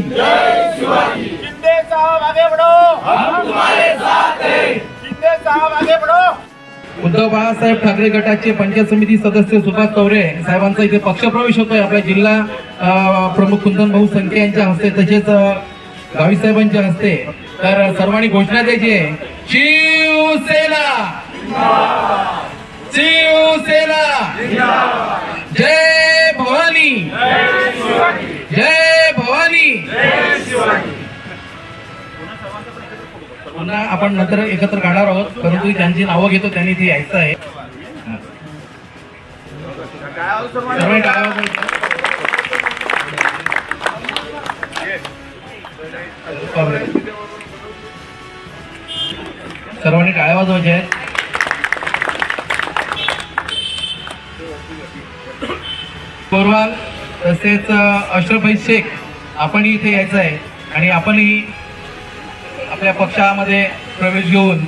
शिंदे साहब आगे बढ़ो हम तुम्हारे साथ हैं शिंदे साहब आगे बढ़ो उद्धव बाळासाहेब ठाकरे गटाचे पंचायत समिती सदस्य सुभाष कवरे साहेबांचा इथे पक्षप्रवेश होतोय. आपल्या जिल्हा प्रमुख कुंदन भाऊ संखे यांच्या हस्ते तसेच गावी साहेबांच्या हस्ते. तर सर्वांनी घोषणा द्यायची आहे. शिवसेना! पुन्हा आपण नंतर एकत्र काढणार आहोत परंतु त्यांची नावं घेतो त्यांनी इथे यायचं आहे. सर्वांनी टाळ्या वाजवायचे सर्वांनी आहेत. कोरवाल तसेच अशरफभाई शेख आपण इथे यायचं आहे. आणि आपणही आपल्या पक्षामध्ये प्रवेश घेऊन.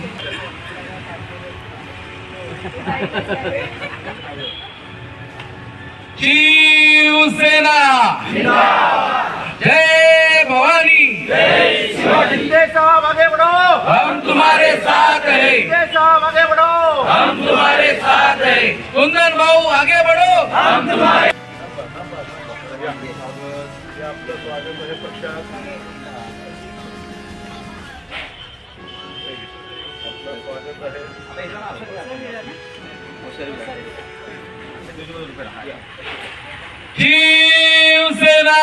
शिवसेना. जय भवानी. शिंदे आगे बढ़ो हम तुम्हारे साथ है. आगे बढ़ो हम तुम्हारे साथ हैं. कुंदन भाऊ आगे बढ़ो. हम तुम्हारे शिवसेना.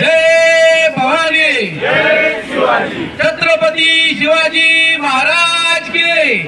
जय भवानी. छत्रपती शिवाजी महाराज की.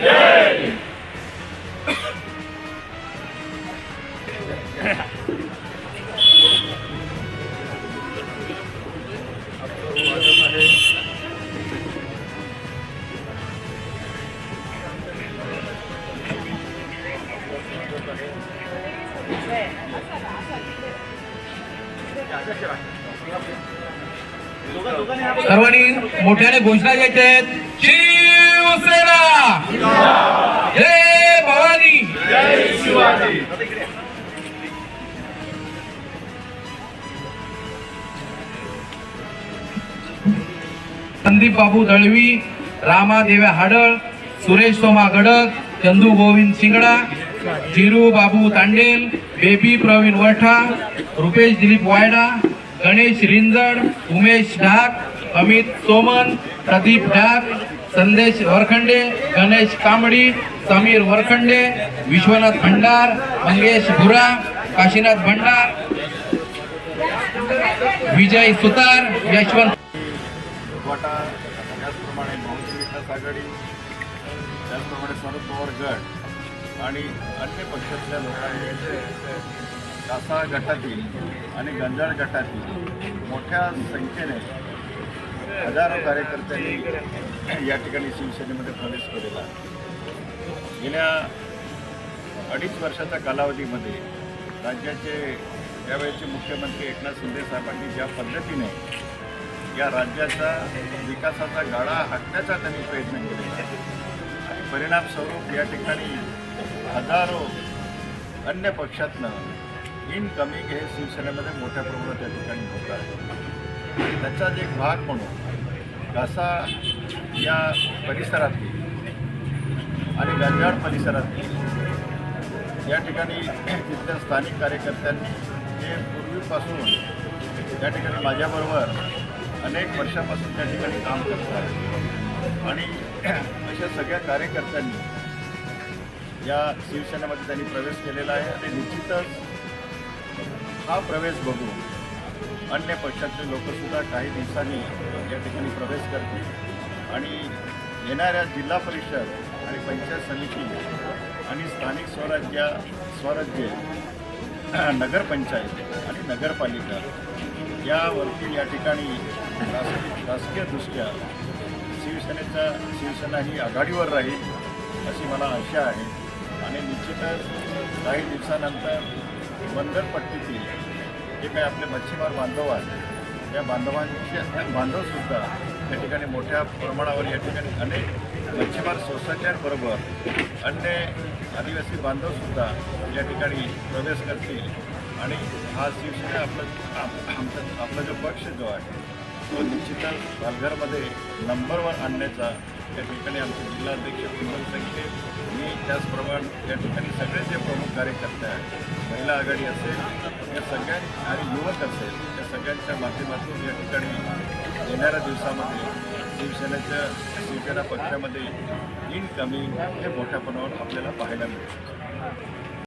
सर्वांनी मोठ्याने घोषणा द्यायच्या आहेत. शिवसेना! जय भवानी! संदीप बाबू दळवी रामा देव्या हाडळ सुरेश सोमा गडक चंदू गोविंद शिंगडा जिरू बाबू तांडेल बेबी प्रवीण वरठा रुपेश दिलीप वायडा गणेश रिंजड उमेश ढाक अमित सोमन प्रदीप ढाक संदेश वरखंडे गणेश कांबडी समीर वरखंडे विश्वनाथ भंडार मंगेश भुरा काशीनाथ भंडार विजय सुतार यशवंत त्याचप्रमाणे बहुजन आघाडी त्याचप्रमाणे शरद पवार गट. आणि अन्य पक्षातल्या लोकांनी कासा गटातील आणि गंजाळ गटातील मोठ्या संख्येने हजारो कार्यकर्त्यांनी या ठिकाणी शिवसेनेमध्ये प्रवेश केलेला आहे. गेल्या अडीच वर्षाच्या कालावधीमध्ये राज्याचे त्यावेळेचे मुख्यमंत्री एकनाथ शिंदे साहेबांनी ज्या पद्धतीने या राज्याचा विकासाचा गाडा हाकण्याचा त्यांनी प्रयत्न केलेला आहे. आणि परिणामस्वरूप या ठिकाणी हजारो अन्य पक्षातनं इनकमिंग हे शिवसेनेमध्ये मोठ्या प्रमाणात त्या ठिकाणी होत आहे. त्याचाच एक भाग म्हणून घासा या परिसरातली आणि गंजाड परिसरातली या ठिकाणी तिथल्या स्थानिक कार्यकर्त्यांनी जे पूर्वीपासून त्या ठिकाणी माझ्याबरोबर अनेक वर्षापासून त्या ठिकाणी काम करतात आणि अशा सगळ्या कार्यकर्त्यांनी या शिवसेनेमध्ये त्यांनी प्रवेश केलेला आहे आणि निश्चितच हा प्रवेश बघून अन्य पक्षातले लोकसुद्धा काही दिवसांनी या ठिकाणी प्रवेश करतील. आणि येणाऱ्या जिल्हा परिषद आणि पंचायत समिती आणि स्थानिक स्वराज्य स्वराज्य नगरपंचायत आणि नगरपालिका यावरती या ठिकाणी राजकीयदृष्ट्या शिवसेनेचा शिवसेना ही आघाडीवर राहील अशी मला आशा आहे. आणि निश्चितच काही दिवसानंतर बंदरपट्टीतील जे काही आपले मच्छीमार बांधव आहेत त्या बांधवांचे बांधवसुद्धा या ठिकाणी मोठ्या प्रमाणावर या ठिकाणी अनेक मच्छीमार सोसायट्यांबरोबर अन्य आदिवासी बांधवसुद्धा या ठिकाणी प्रवेश करतील. आणि हा शिवसेना आपला आमचा आपला जो पक्ष जो आहे तो निश्चितच पालघरमध्ये नंबर वन आणण्याचा त्या ठिकाणी आमचे जिल्हाध्यक्ष पिंपल संख्ये मी त्याचप्रमाणे त्या ठिकाणी सगळे जे प्रमुख कार्यकर्ते आहेत महिला आघाडी असेल या सगळ्यां आणि युवक असेल या सगळ्यांच्या माध्यमातून या ठिकाणी येणाऱ्या दिवसामध्ये शिवसेनेच्या शिवसेना पक्षामध्ये इनकमिंग हे मोठ्या प्रमाणावर आपल्याला पाहायला मिळेल.